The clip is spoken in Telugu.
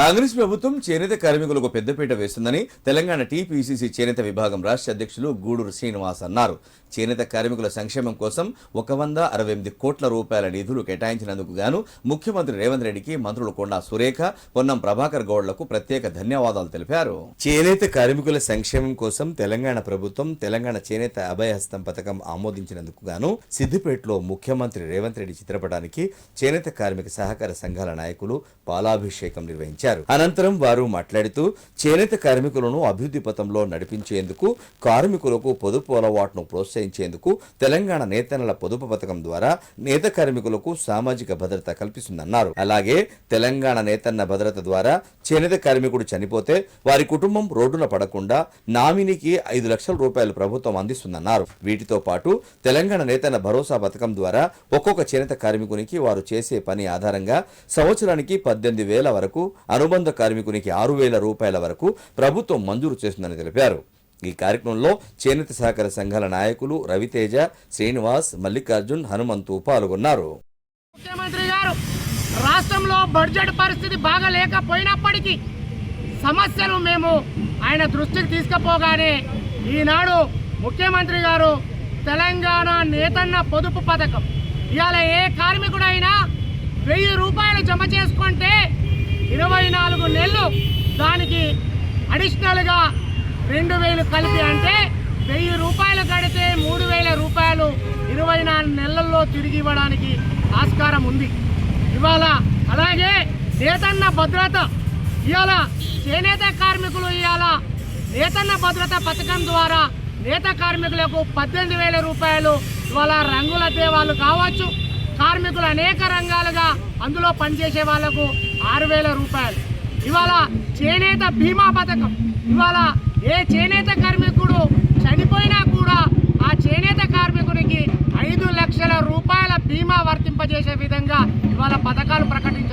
కాంగ్రెస్ ప్రభుత్వం చేనేత కార్మికులకు పెద్దపీట వేస్తుందని తెలంగాణ టీపీసీసీ చేనేత విభాగం రాష్ట్ర అధ్యక్షులు గూడూరు శ్రీనివాస్ అన్నారు. చేనేత కార్మికుల సంక్షేమం కోసం ఒక వంద అరవై ఎనిమిది కోట్ల రూపాయల నిధులు కేటాయించినందుకు గాను ముఖ్యమంత్రి రేవంత్ రెడ్డికి మంత్రులు కొండా సురేఖ పొన్నం ప్రభాకర్ గౌడ్లకు ప్రత్యేక ధన్యవాదాలు తెలిపారు. చేనేత కార్మికుల సంక్షేమం కోసం తెలంగాణ ప్రభుత్వం తెలంగాణ చేనేత అభయహస్తం పథకం ఆమోదించినందుకు గాను సిద్దిపేటలో ముఖ్యమంత్రి రేవంత్ రెడ్డి చిత్రపటానికి చేనేత కార్మిక సహకార సంఘాల నాయకులు పాలాభిషేకం నిర్వహించారు. అనంతరం వారు మాట్లాడుతూ చేనేత కార్మికులను అభివృద్ధి పథంలో నడిపించేందుకు కార్మికులకు పొదుపు అలవాటును ప్రోత్సహించేందుకు తెలంగాణ నేతనల పొదుపు పథకం ద్వారా నేత కార్మికులకు సామాజిక భద్రత కల్పిస్తుందన్నారు. అలాగే తెలంగాణ నేతన్న భద్రత ద్వారా చేనేత కార్మికుడు చనిపోతే వారి కుటుంబం రోడ్డున పడకుండా నామినీకి ఐదు లక్షల రూపాయలు ప్రభుత్వం అందిస్తుందన్నారు. వీటితో పాటు తెలంగాణ నేతన్న భరోసా పథకం ద్వారా ఒక్కొక్క చేనేత కార్మికునికి వారు చేసే పని ఆధారంగా సంవత్సరానికి పద్దెనిమిది వేల వరకు అనుబంధ కార్మికునికి ఆరు వేల రూపాయల వరకు ప్రభుత్వం మంజూరు చేస్తుందని తెలిపారు. ఈ కార్యక్రమంలో చేనేత సహకార సంఘాల నాయకులు రవితేజ శ్రీనివాస్ మల్లికార్జున్ హనుమంతు పాల్గొన్నారు. ముఖ్యమంత్రి గారు రాష్ట్రంలో బడ్జెట్ పరిస్థితి బాగా లేకపోయినప్పటికీ సమస్యలు మేము ఆయన దృష్టికి తీసుకుపోగానే ఈనాడు ముఖ్యమంత్రి గారు తెలంగాణ నేతన్న పొదుపు పథకం. ఇవాళ ఏ కార్మికుడైనా వెయ్యి రూపాయలు జమ చేసుకుంటే దానికి అడిషనల్గా రెండు వేలు కలిపి అంటే వెయ్యి రూపాయలు కడితే మూడు వేల రూపాయలు ఇరవై నాలుగు నెలల్లో తిరిగి ఇవ్వడానికి ఆస్కారం ఉంది. ఇవాళ అలాగే నేతన్న భద్రత ఇవాళ చేనేత కార్మికులు ఇవాళ నేతన్న భద్రత పథకం ద్వారా నేత కార్మికులకు పద్దెనిమిది వేల రూపాయలు ఇవాళ రంగుల దేవాలు కావచ్చు. కార్మికులు అనేక రంగాలుగా అందులో పనిచేసే వాళ్ళకు ఆరు వేల రూపాయలు. ఇవాళ చేనేత బీమా పథకం. ఇవాళ ఏ చేనేత కార్మికుడు చనిపోయినా కూడా ఆ చేనేత కార్మికునికి ఐదు లక్షల రూపాయల బీమా వర్తింపజేసే విధంగా ఇవాళ పథకాలు ప్రకటించారు.